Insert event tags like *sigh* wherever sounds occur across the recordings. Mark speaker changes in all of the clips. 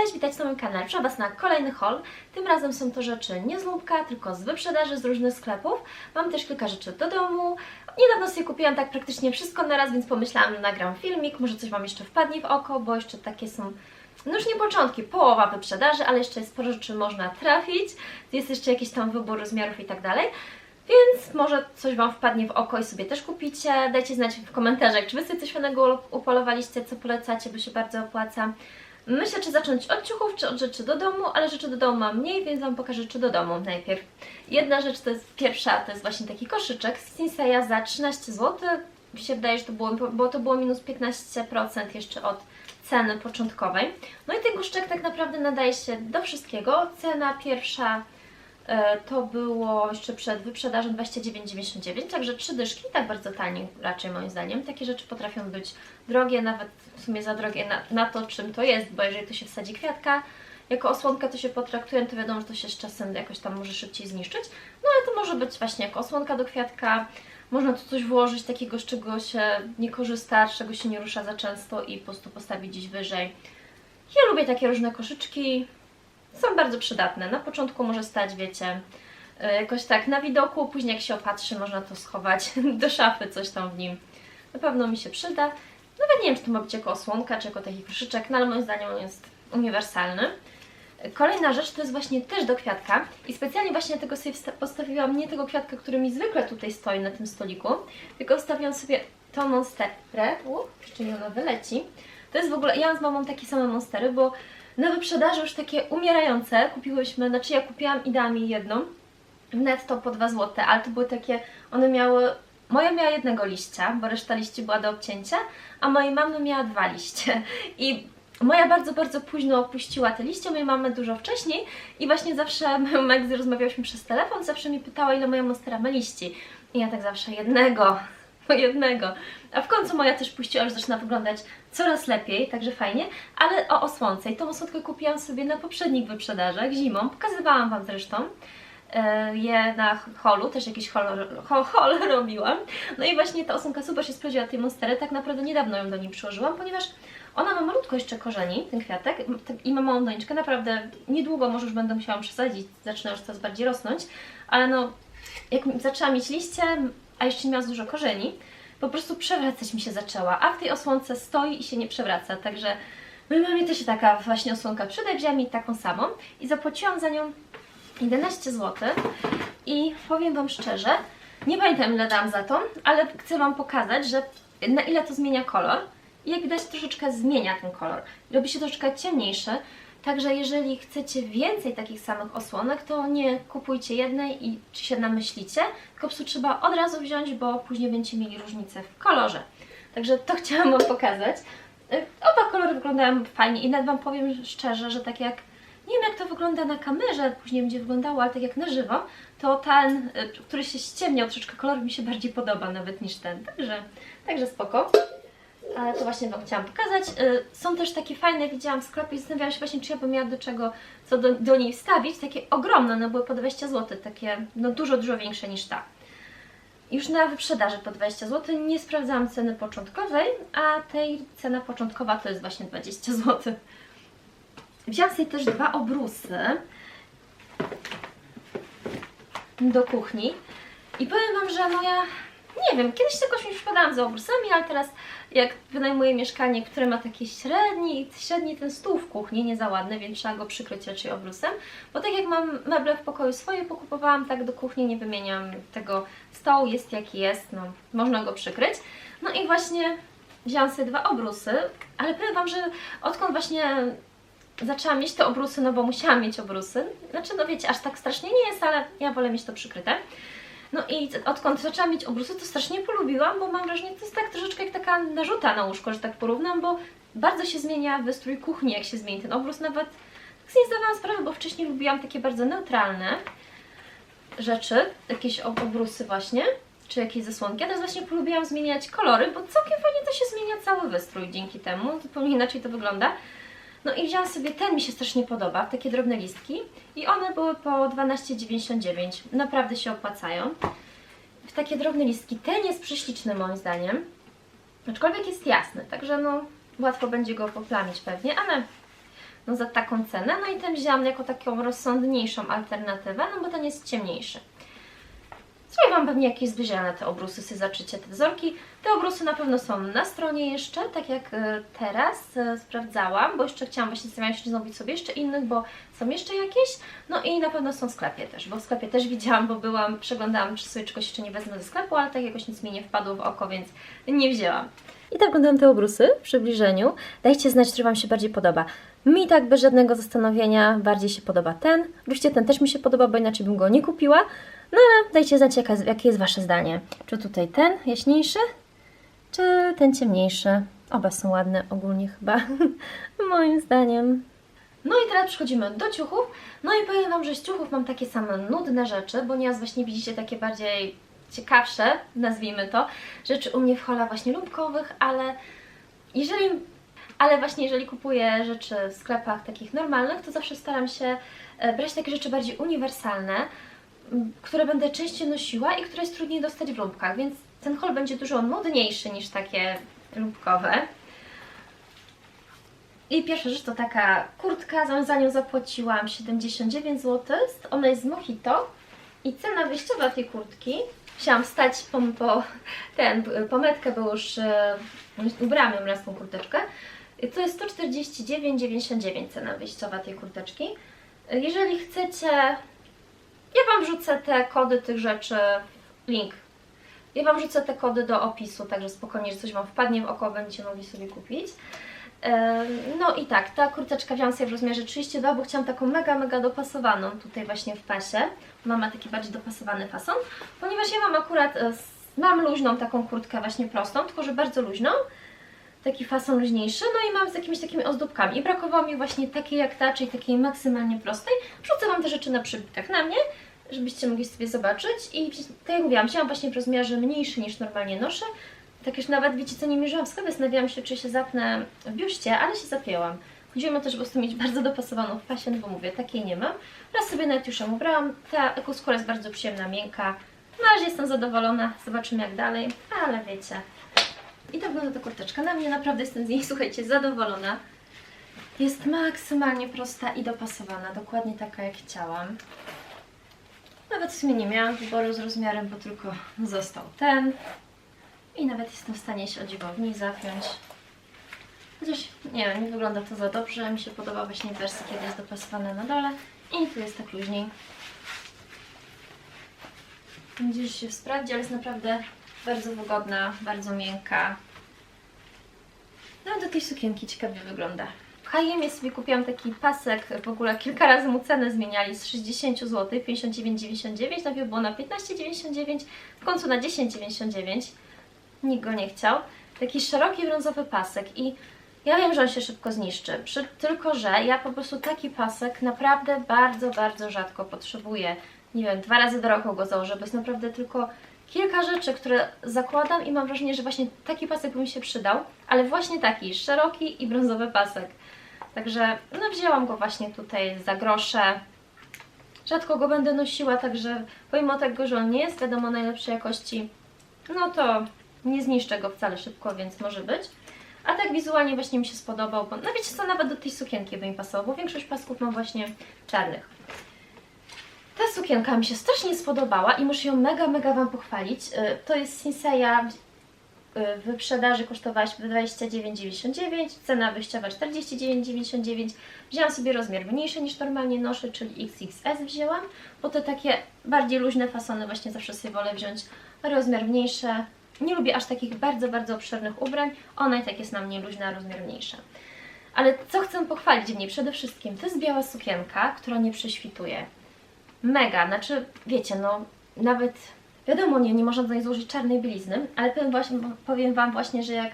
Speaker 1: Cześć, witajcie na moim kanale. Proszę Was na kolejny haul. Tym razem są to rzeczy nie z Lubka, tylko z wyprzedaży z różnych sklepów. Mam też kilka rzeczy do domu. Niedawno sobie kupiłam tak praktycznie wszystko na raz, więc pomyślałam, że nagram filmik. Może coś Wam jeszcze wpadnie w oko, bo jeszcze takie są no już nie początki, połowa wyprzedaży, ale jeszcze jest sporo rzeczy można trafić. Jest jeszcze jakiś tam wybór rozmiarów i tak dalej. Więc może coś Wam wpadnie w oko i sobie też kupicie. Dajcie znać w komentarzach, czy Wy sobie coś fajnego upolowaliście, co polecacie, bo się bardzo opłaca. Myślę, czy zacząć od ciuchów, czy od rzeczy do domu, ale rzeczy do domu mam mniej, więc Wam pokażę rzeczy do domu najpierw. Jedna rzecz to jest pierwsza, to jest właśnie taki koszyczek z Sinseya za 13 zł. Mi się wydaje, że to było, bo to było minus 15% jeszcze od ceny początkowej. No i ten koszyczek tak naprawdę nadaje się do wszystkiego. Cena pierwsza to było jeszcze przed wyprzedażą 29,99, także trzy dyszki, tak bardzo tanie raczej moim zdaniem. Takie rzeczy potrafią być drogie, nawet w sumie za drogie na, na to, czym to jest, bo jeżeli to się wsadzi kwiatka, jako osłonka to się potraktuje, to wiadomo, że to się z czasem jakoś tam może szybciej zniszczyć. No ale to może być właśnie jako osłonka do kwiatka, można tu coś włożyć takiego, z czego się nie korzysta, z czego się nie rusza za często i po prostu postawić gdzieś wyżej. Ja lubię takie różne koszyczki, są bardzo przydatne. Na początku może stać, wiecie, y, jakoś tak na widoku, później jak się opatrzy, można to schować *laughs* do szafy, coś tam w nim. Na pewno mi się przyda. Nawet nie wiem, czy to ma być jako osłonka, czy jako taki koszyczek, no ale moim zdaniem on jest uniwersalny. Kolejna rzecz to jest właśnie też do kwiatka i specjalnie właśnie tego sobie postawiłam nie tego kwiatka, który mi zwykle tutaj stoi na tym stoliku, tylko wstawiłam sobie tą monsterę, jeszcze mi ona wyleci. To jest w ogóle, ja z mamą takie same monstery, bo na wyprzedaży już takie umierające kupiłyśmy, znaczy ja kupiłam ideami jedną, w netto po 2 zł, ale to były takie, one miały, moja miała jednego liścia, bo reszta liści była do obcięcia, a mojej mamy miała dwa liście *laughs* i Moja bardzo, bardzo późno opuściła te liście, mojej mamy dużo wcześniej i właśnie zawsze, *laughs* jak rozmawiałyśmy przez telefon, zawsze mi pytała, ile moja monstera ma liści. I ja tak zawsze jednego, *laughs* jednego. A w końcu moja też puściła, już zaczyna wyglądać coraz lepiej, także fajnie, ale o osłonce. I tą osłonkę kupiłam sobie na poprzednich wyprzedażach zimą, pokazywałam Wam zresztą e, je na holu, też jakiś hol, hol, *laughs* robiłam. No i właśnie ta osłonka super się sprawdziła tej monstery, tak naprawdę niedawno ją do niej przyłożyłam, ponieważ ona ma malutko jeszcze korzeni, ten kwiatek, i ma małą doniczkę, naprawdę niedługo może już będę musiała przesadzić, zaczyna już coraz bardziej rosnąć, ale no, jak zaczęła mieć liście, a jeszcze miała dużo korzeni, po prostu przewracać mi się zaczęła, a w tej osłonce stoi i się nie przewraca, także my mamy też taka właśnie osłonka przyda, wzięłam mi taką samą i zapłaciłam za nią 11 zł i powiem Wam szczerze, nie pamiętam ile dałam za to, ale chcę Wam pokazać, że na ile to zmienia kolor i jak widać troszeczkę zmienia ten kolor. Robi się troszeczkę ciemniejszy, także jeżeli chcecie więcej takich samych osłonek, to nie kupujcie jednej i czy się namyślicie, tylko prostu trzeba od razu wziąć, bo później będziecie mieli różnicę w kolorze. Także to *laughs* chciałam Wam pokazać. Oba kolory wyglądają fajnie i nawet Wam powiem szczerze, że tak jak nie wiem jak to wygląda na kamerze, później będzie wyglądało, ale tak jak na żywo, to ten, y, który się ściemniał troszeczkę kolor mi się bardziej podoba nawet niż ten, także, także spoko. Ale to właśnie Wam chciałam pokazać. Y, Są też takie fajne, widziałam w sklepie i zastanawiałam się właśnie, czy ja bym miała do czego, co do, do niej wstawić. Takie ogromne, one były po 20 zł, takie no dużo, dużo większe niż ta. Już na wyprzedaży po 20 zł. Nie sprawdzałam ceny początkowej, a tej cena początkowa to jest właśnie 20 zł. Wziąłam sobie też dwa obrusy do kuchni i powiem Wam, że moja, nie wiem, kiedyś jakoś mi przypadałam za obrusami, ale teraz jak wynajmuję mieszkanie, które ma taki średni, średni ten stół w kuchni, nie za ładny, więc trzeba go przykryć raczej obrusem, bo tak jak mam meble w pokoju swoje pokupowałam, tak do kuchni nie wymieniam tego stołu, jest jaki jest, no można go przykryć. No i właśnie wzięłam sobie dwa obrusy, ale powiem Wam, że odkąd właśnie zaczęłam mieć te obrusy, no bo musiałam mieć obrusy. Znaczy, no wiecie, aż tak strasznie nie jest, ale ja wolę mieć to przykryte. No i odkąd zaczęłam mieć obrusy, to strasznie polubiłam, bo mam wrażenie, to jest tak troszeczkę jak taka narzuta na łóżko, że tak porównam, bo bardzo się zmienia wystrój kuchni, jak się zmieni ten obrus. Nawet tak sobie nie zdawałam sprawy, bo wcześniej lubiłam takie bardzo neutralne rzeczy, jakieś ob- obrusy właśnie, czy jakieś zasłonki. A teraz właśnie polubiłam zmieniać kolory, bo całkiem fajnie to się zmienia cały wystrój dzięki temu. Zupełnie inaczej to wygląda. No i wzięłam sobie, ten mi się strasznie podoba, takie drobne listki i one były po 12,99. Naprawdę się opłacają. W takie drobne listki. Ten jest prześliczny moim zdaniem. Aczkolwiek jest jasny, także no łatwo będzie go poplamić pewnie, ale no za taką cenę. No i ten wzięłam jako taką rozsądniejszą alternatywę, no bo ten jest ciemniejszy. Zrobię Wam pewnie jakieś zbliżenia te obrusy, sobie zaczycie te wzorki. Te obrusy na pewno są na stronie jeszcze, tak jak e, teraz e, sprawdzałam, bo jeszcze chciałam właśnie zastanawiać zamówić sobie jeszcze innych, bo są jeszcze jakieś. No i na pewno są w sklepie też, bo w sklepie też widziałam, bo byłam, przeglądałam, czy sobie czegoś jeszcze nie wezmę ze sklepu, ale tak jakoś nic mi nie wpadło w oko, więc nie wzięłam. I tak wyglądają te obrusy w przybliżeniu. Dajcie znać, który Wam się bardziej podoba. Mi tak bez żadnego zastanowienia bardziej się podoba ten. Oczywiście ten też mi się podoba, bo inaczej bym go nie kupiła. No ale dajcie znać, jaka, jakie jest Wasze zdanie. Czy tutaj ten jaśniejszy, czy ten ciemniejszy? Oba są ładne ogólnie chyba, *laughs* moim zdaniem. No i teraz przechodzimy do ciuchów. No i powiem Wam, że z ciuchów mam takie same nudne rzeczy, bo nieraz właśnie widzicie takie bardziej ciekawsze, nazwijmy to, rzeczy u mnie w hola właśnie lumpkowych, ale jeżeli, ale właśnie jeżeli kupuję rzeczy w sklepach takich normalnych, to zawsze staram się e, brać takie rzeczy bardziej uniwersalne, które będę częściej nosiła i które jest trudniej dostać w lumpkach, więc ten haul będzie dużo nudniejszy niż takie lumpkowe. I pierwsza rzecz to taka kurtka, za- nią zapłaciłam 79 zł. Ona jest z Mojito i cena wyjściowa tej kurtki, musiałam wstać po, po ten, po metkę, bo już e, ubrałam ją raz tą kurteczkę. To jest 149,99 cena wyjściowa tej kurteczki. Jeżeli chcecie, ja Wam wrzucę te kody tych rzeczy, link. Ja Wam wrzucę te kody do opisu, także spokojnie, że coś Wam wpadnie w oko, będziecie mogli sobie kupić. No i tak, ta kurteczka wziąłam sobie w rozmiarze 32, bo chciałam taką mega, mega dopasowaną tutaj właśnie w pasie. Ona ma taki bardziej dopasowany fason, ponieważ ja mam akurat, e, mam luźną taką kurtkę właśnie prostą, tylko że bardzo luźną. Taki fason luźniejszy, no i mam z jakimiś takimi ozdóbkami. I brakowało mi właśnie takiej jak ta, czyli takiej maksymalnie prostej. Wrzucę Wam te rzeczy na przybitach na mnie, żebyście mogli sobie zobaczyć. I tak jak mówiłam, wzięłam właśnie w rozmiarze mniejszy niż normalnie noszę. Tak już nawet, wiecie co, nie mierzyłam w sklepie, zastanawiałam się, czy się zapnę w biuście, ale się zapięłam. Chodziło mi o to, żeby po prostu mieć bardzo dopasowaną w pasie, no bo mówię, takiej nie mam. Raz sobie nawet już ją ubrałam. Ta ekoskóra jest bardzo przyjemna, miękka. Na razie jestem zadowolona, zobaczymy jak dalej, ale wiecie. I tak wygląda ta kurteczka. Na mnie naprawdę jestem z niej, *laughs* słuchajcie, zadowolona. Jest maksymalnie prosta i dopasowana, dokładnie taka jak chciałam. Nawet w sumie nie miałam wyboru z rozmiarem, bo tylko został ten. I nawet jestem w stanie się o dziwo w niej zapiąć. Chociaż nie nie wygląda to za dobrze. Mi się podoba właśnie w wersji, kiedy jest dopasowana na dole. I tu jest tak luźniej. Gdzieś się sprawdzi, ale jest naprawdę bardzo wygodna, bardzo miękka. No do tej sukienki ciekawie wygląda. W H&M sobie kupiłam taki pasek, w ogóle kilka razy mu cenę zmieniali z 60 zł, 59,99, najpierw było na 15,99, w końcu na 10,99. Nikt go nie chciał. Taki szeroki brązowy pasek i ja wiem, że on się szybko zniszczy, przy, tylko że ja po prostu taki pasek naprawdę bardzo, bardzo rzadko potrzebuję. Nie wiem, dwa razy do roku go założę, bo jest naprawdę tylko kilka rzeczy, które zakładam i mam wrażenie, że właśnie taki pasek by mi się przydał, ale właśnie taki, szeroki i brązowy pasek. Także no wzięłam go właśnie tutaj za grosze. Rzadko go będę nosiła, także pomimo tego, że on nie jest wiadomo najlepszej jakości, no to nie zniszczę go wcale szybko, więc może być. A tak wizualnie właśnie mi się spodobał, bo no wiecie co, nawet do tej sukienki by mi pasował, bo większość pasków mam właśnie czarnych. Ta sukienka mi się strasznie spodobała i muszę ją mega, mega Wam pochwalić. Y, To jest Sinseya w wyprzedaży kosztowała się 29,99, cena wyjściowa 49,99. Wzięłam sobie rozmiar mniejszy niż normalnie noszę, czyli XXS wzięłam, bo te takie bardziej luźne fasony właśnie zawsze sobie wolę wziąć rozmiar mniejszy. Nie lubię aż takich bardzo, bardzo obszernych ubrań, ona i tak jest na mnie luźna, rozmiar mniejsza. Ale co chcę pochwalić w niej przede wszystkim, to jest biała sukienka, która nie prześwituje. Mega, znaczy wiecie, no nawet wiadomo, nie, nie można do niej złożyć czarnej bielizny, ale powiem, właśnie, powiem Wam właśnie, że jak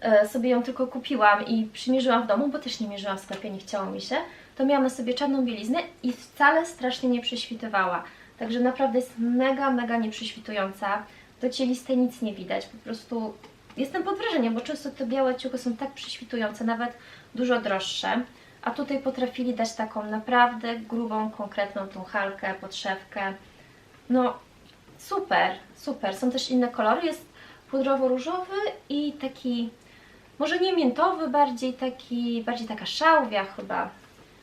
Speaker 1: e, sobie ją tylko kupiłam i przymierzyłam w domu, bo też nie mierzyłam w sklepie, nie chciało mi się, to miałam na sobie czarną bieliznę i wcale strasznie nie prześwitywała. Także naprawdę jest mega, mega nieprześwitująca. Do cielistej nic nie widać, po prostu jestem pod wrażeniem, bo często te białe ciuchy są tak prześwitujące, nawet dużo droższe. A tutaj potrafili dać taką naprawdę grubą, konkretną tą halkę, podszewkę. No, super, super. Są też inne kolory. Jest pudrowo-różowy i taki, może nie miętowy, bardziej taki, bardziej taka szałwia chyba.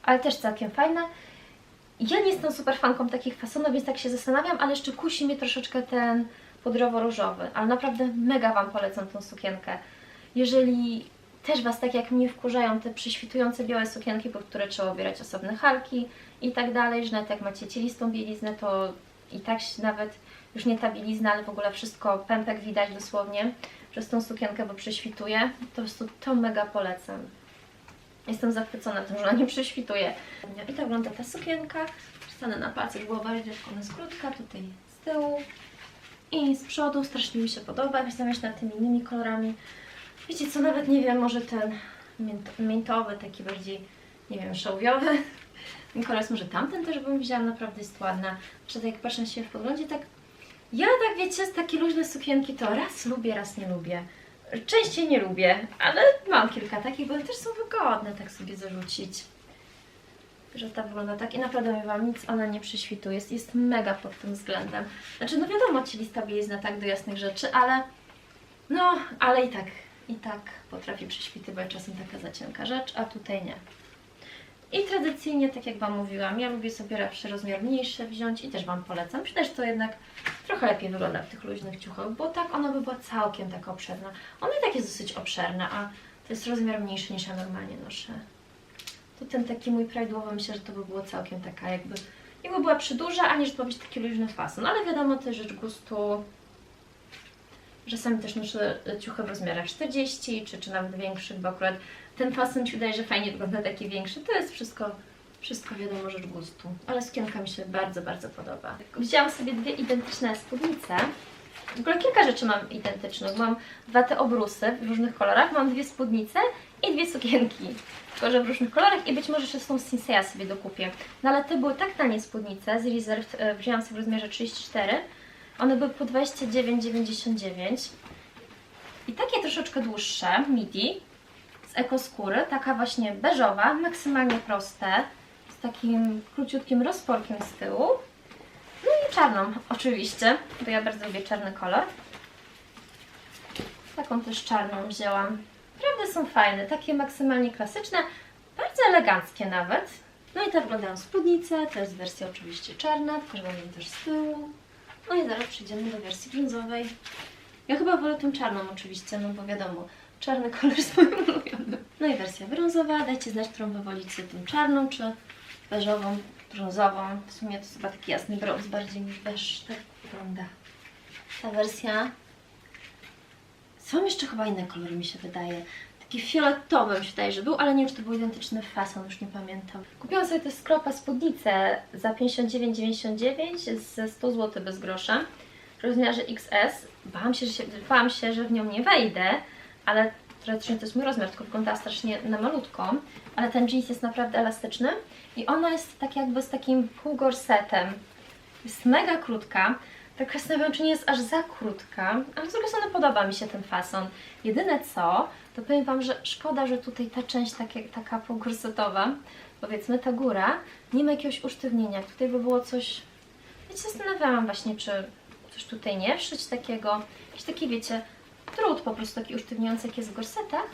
Speaker 1: ale też całkiem fajna. Ja nie jestem super fanką takich fasonów, więc tak się zastanawiam, ale jeszcze kusi mnie troszeczkę ten pudrowo-różowy, ale naprawdę mega Wam polecam tą sukienkę. Jeżeli też Was tak jak mnie wkurzają te prześwitujące białe sukienki, pod które trzeba obierać osobne halki i tak dalej, że nawet jak macie cielistą bieliznę, to i tak nawet już nie ta bielizna, ale w ogóle wszystko, pępek widać dosłownie przez tą sukienkę, bo prześwituje, to po prostu to mega polecam. Jestem zachwycona tym, że ona nie prześwituje. I tak wygląda ta sukienka. Przestanę na palcach, było bardziej, tylko ona jest krótka, tutaj z tyłu i z przodu. Strasznie mi się podoba, jak zamiast nad tymi innymi kolorami. Wiecie co, nawet nie wiem, może ten mintowy, taki bardziej, nie wiem, szałwiowy. Kolor może tamten też bym wzięła, naprawdę jest ładna. Czy tak jak patrzę siebie w podglądzie, tak ja tak wiecie, takie luźne sukienki to raz lubię, raz nie lubię. Częściej nie lubię, ale mam kilka takich, bo one też są wygodne tak sobie zarzucić. Że ta wygląda tak i naprawdę mówię Wam, nic ona nie prześwituje, jest, jest mega pod tym względem. Znaczy, no wiadomo, cielista bielizna tak do jasnych rzeczy, ale no, ale i tak, i tak potrafi prześwitywać czasem taka za cienka rzecz, a tutaj nie. I tradycyjnie, tak jak Wam mówiłam, ja lubię sobie lepszy rozmiar mniejszy wziąć i też Wam polecam. Że to jednak trochę lepiej wygląda w tych luźnych ciuchach, bo tak ona by była całkiem taka obszerna. Ona i tak jest dosyć obszerna, a to jest rozmiar mniejszy niż ja normalnie noszę. To ten taki mój prawidłowy, myślę, że to by było całkiem taka jakby, jakby była przydłuża, a nie, że to być taki luźny fason. Ale wiadomo, to jest rzecz gustu. Czasami też noszę ciuchy w rozmiarach 40 czy, czy nawet większych, bo akurat ten fason ci wydaje, że fajnie wygląda taki większy. To jest wszystko, wszystko wiadomo rzecz gustu. Ale sukienka mi się bardzo, bardzo podoba. Wzięłam sobie dwie identyczne spódnice. W ogóle kilka rzeczy mam identycznych. Mam dwa te obrusy w różnych kolorach, mam dwie spódnice i dwie sukienki. Tylko, że w różnych kolorach i być może jeszcze tą Sinseya sobie dokupię. No ale te były tak tanie spódnice z Reserved, e, wzięłam sobie w rozmiarze 34. One były po 29,99. I takie troszeczkę dłuższe, midi, z ekoskóry, taka właśnie beżowa, maksymalnie proste, z takim króciutkim rozporkiem z tyłu. No i czarną oczywiście, bo ja bardzo lubię czarny kolor. Taką też czarną wzięłam. Naprawdę są fajne, takie maksymalnie klasyczne, bardzo eleganckie nawet. No i tak wyglądają spódnice, to jest wersja oczywiście czarna, Wam ją też z tyłu. No i zaraz przejdziemy do wersji brązowej. Ja chyba wolę tą czarną oczywiście, no bo wiadomo, czarny *laughs* kolor jest moim ulubionym. No i wersja brązowa, dajcie znać, którą wy wolicie, tą czarną czy beżową, brązową. W sumie to jest chyba taki jasny brąz bardziej niż beż, tak wygląda ta wersja. Są jeszcze chyba inne kolory mi się wydaje. Taki fioletowy mi się wydaje, że był, ale nie wiem, czy to był identyczny fason, już nie pamiętam. Kupiłam sobie te skropa spódnicę za 59,99 ze 100 zł bez grosza w rozmiarze XS. Bałam się, że, się, bałam się, że w nią nie wejdę, ale teoretycznie to jest mój rozmiar, tylko wygląda strasznie na malutką, ale ten jeans jest naprawdę elastyczny i ona jest tak jakby z takim półgorsetem. Jest mega krótka, zastanawiam, czy nie jest aż za krótka, ale z drugiej strony podoba mi się ten fason. Jedyne co, to powiem Wam, że szkoda, że tutaj ta część takie, taka półgorsetowa, powiedzmy ta góra, nie ma jakiegoś usztywnienia. Tutaj by było coś, wiecie, zastanawiałam właśnie, czy coś tutaj nie wszyć takiego, jakiś taki, wiecie, trud po prostu taki usztywniający, jak jest w gorsetach,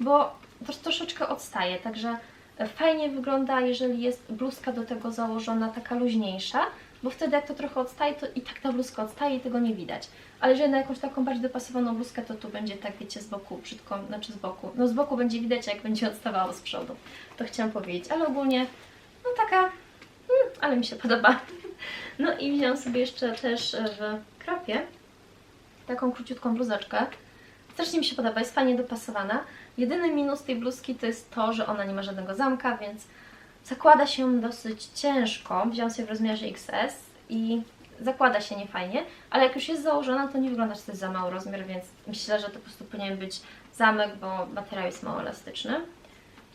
Speaker 1: bo troszeczkę odstaje, także fajnie wygląda, jeżeli jest bluzka do tego założona taka luźniejsza, bo wtedy jak to trochę odstaje, to i tak ta bluzka odstaje i tego nie widać. Ale jeżeli na jakąś taką bardziej dopasowaną bluzkę, to tu będzie tak, wiecie, z boku brzydko, znaczy z boku, no z boku będzie widać, jak będzie odstawało z przodu. To chciałam powiedzieć, ale ogólnie, no taka, mm, ale mi się podoba. *laughs* No i wziąłam sobie jeszcze też w kropie taką króciutką bluzeczkę. Strasznie mi się podoba, jest fajnie dopasowana. Jedyny minus tej bluzki to jest to, że ona nie ma żadnego zamka, więc zakłada się dosyć ciężko. Wziąłam sobie w rozmiarze XS i zakłada się niefajnie, ale jak już jest założona, to nie wygląda, że to jest za mały rozmiar, więc myślę, że to po prostu powinien być zamek, bo materiał jest mało elastyczny.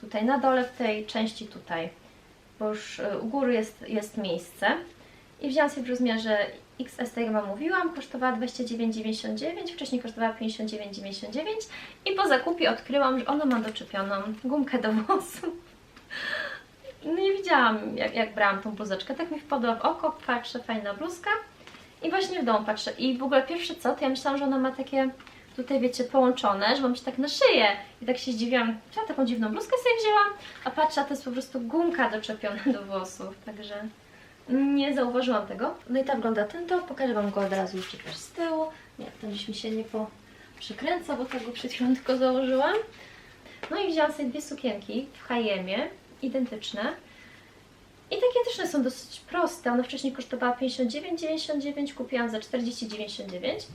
Speaker 1: Tutaj na dole, w tej części tutaj, bo już y, u góry jest, jest miejsce. I wzięłam sobie w rozmiarze XS, tak jak Wam mówiłam, kosztowała 29,99, wcześniej kosztowała 59,99 i po zakupie odkryłam, że ona ma doczepioną gumkę do włosów. No nie widziałam, jak, jak brałam tą bluzeczkę, tak mi wpadła w oko, patrzę, fajna bluzka. I właśnie w domu patrzę. I w ogóle pierwsze co, to ja myślałam, że ona ma takie tutaj wiecie, połączone, że mam się tak na szyję. I tak się zdziwiłam, ja taką dziwną bluzkę sobie wzięłam, a patrzę, a to jest po prostu gumka doczepiona do włosów, także nie zauważyłam tego. No i tak wygląda ten top, pokażę Wam go od razu jeszcze też z tyłu. Nie, to gdzieś mi się nie poprzykręca, bo tego przed chwilą tylko założyłam. No i wzięłam sobie dwie sukienki w H&M, identyczne. I takie też są dosyć proste. Ona wcześniej kosztowała 59,99, kupiłam za 40,99.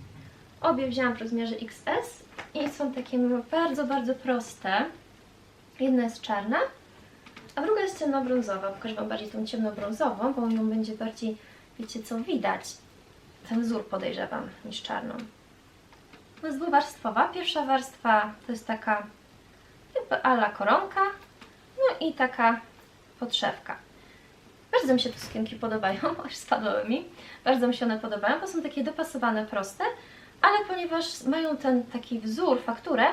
Speaker 1: Obie wzięłam w rozmiarze XS i są takie bardzo, bardzo proste. Jedna jest czarna, a druga jest ciemnobrązowa. Pokażę Wam bardziej tą ciemnobrązową, bo ją będzie bardziej, wiecie co, widać. Ten wzór podejrzewam niż czarną. No jest dwuwarstwowa. Pierwsza warstwa to jest taka jakby ala koronka, no i taka podszewka. Bardzo mi się te sukienki podobają, *laughs* aż spadły mi. Bardzo mi się one podobają, bo są takie dopasowane, proste, ale ponieważ mają ten taki wzór, fakturę,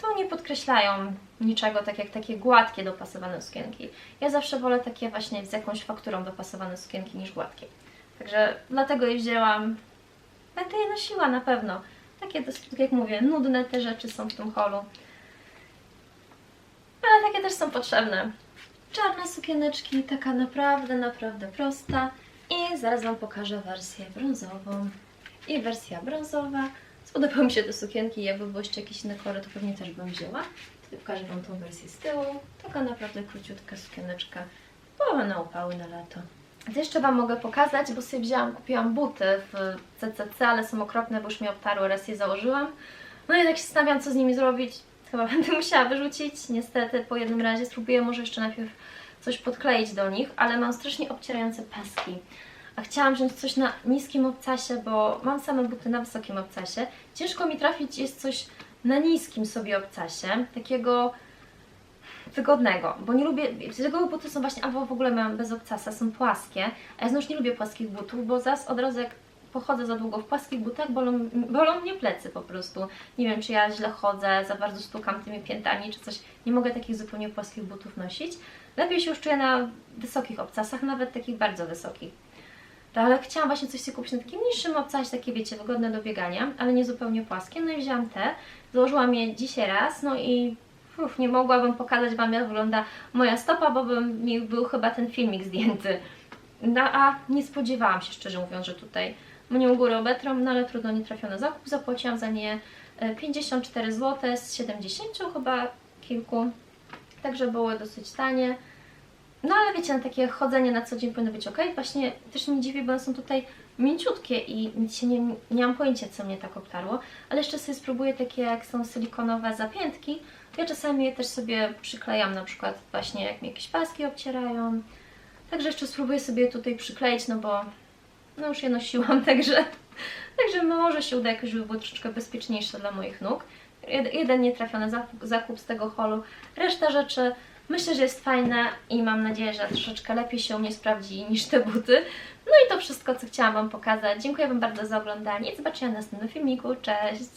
Speaker 1: to nie podkreślają niczego, tak jak takie gładkie, dopasowane sukienki. Ja zawsze wolę takie właśnie z jakąś fakturą dopasowane sukienki niż gładkie. Także dlatego je wzięłam. Będę je nosiła na pewno. Takie, dosyć, tak jak mówię, nudne te rzeczy są w tym holu. Ale takie też są potrzebne. Czarne sukieneczki, taka naprawdę, naprawdę prosta. I zaraz Wam pokażę wersję brązową. I wersja brązowa. Spodobały mi się te sukienki, jakby było jeszcze jakieś inne kolory, to pewnie też bym wzięła. Tutaj pokażę Wam tą wersję z tyłu. Taka naprawdę króciutka sukieneczka. Połowa na upały na lato. To jeszcze Wam mogę pokazać, bo sobie wzięłam, kupiłam buty w CCC, ale są okropne, bo już mnie obtarły, raz je założyłam. No i tak się zastanawiam, co z nimi zrobić. Chyba *laughs* będę musiała wyrzucić, niestety, po jednym razie. Spróbuję może jeszcze najpierw coś podkleić do nich, ale mam strasznie obcierające paski. A chciałam wziąć coś na niskim obcasie, bo mam same buty na wysokim obcasie. Ciężko mi trafić jest coś na niskim sobie obcasie, takiego wygodnego, bo nie lubię, reguły buty są właśnie, albo w ogóle mam bez obcasa, są płaskie, a ja znowuż nie lubię płaskich butów, bo zaraz od razu jak pochodzę za długo w płaskich butach, bolą, bolą mnie plecy po prostu. Nie wiem, czy ja źle chodzę, za bardzo stukam tymi piętami, czy coś. Nie mogę takich zupełnie płaskich butów nosić. Lepiej się już czuję na wysokich obcasach, nawet takich bardzo wysokich. No, ale chciałam właśnie coś sobie kupić na takim niższym obcasie, takie wiecie, wygodne do biegania, ale nie zupełnie płaskie. No i wzięłam te, założyłam je dzisiaj raz, no i uf, nie mogłabym pokazać Wam jak wygląda moja stopa, bo by mi był chyba ten filmik zdjęty. No a nie spodziewałam się szczerze mówiąc, że tutaj mnie u góry obetrą, no ale trudno nie trafiony zakup. Zapłaciłam za nie e, 54 zł z 70 chyba kilku, także były dosyć tanie. No ale wiecie, na takie chodzenie na co dzień powinno być ok. Właśnie też mnie dziwi, bo one są tutaj mięciutkie i nie, nie mam pojęcia, co mnie tak obtarło. Ale jeszcze sobie spróbuję takie, jak są silikonowe zapiętki. Ja czasami je też sobie przyklejam, na przykład właśnie jak mi jakieś paski obcierają. Także jeszcze spróbuję sobie tutaj przykleić, no bo no już je nosiłam, *laughs* także, także może się uda jakoś, żeby było troszeczkę bezpieczniejsze dla moich nóg. Jed, jeden nietrafiony zakup z tego holu, reszta rzeczy myślę, że jest fajna i mam nadzieję, że troszeczkę lepiej się u mnie sprawdzi niż te buty. No i to wszystko, co chciałam Wam pokazać. Dziękuję Wam bardzo za oglądanie i zobaczenia w następnym filmiku. Cześć!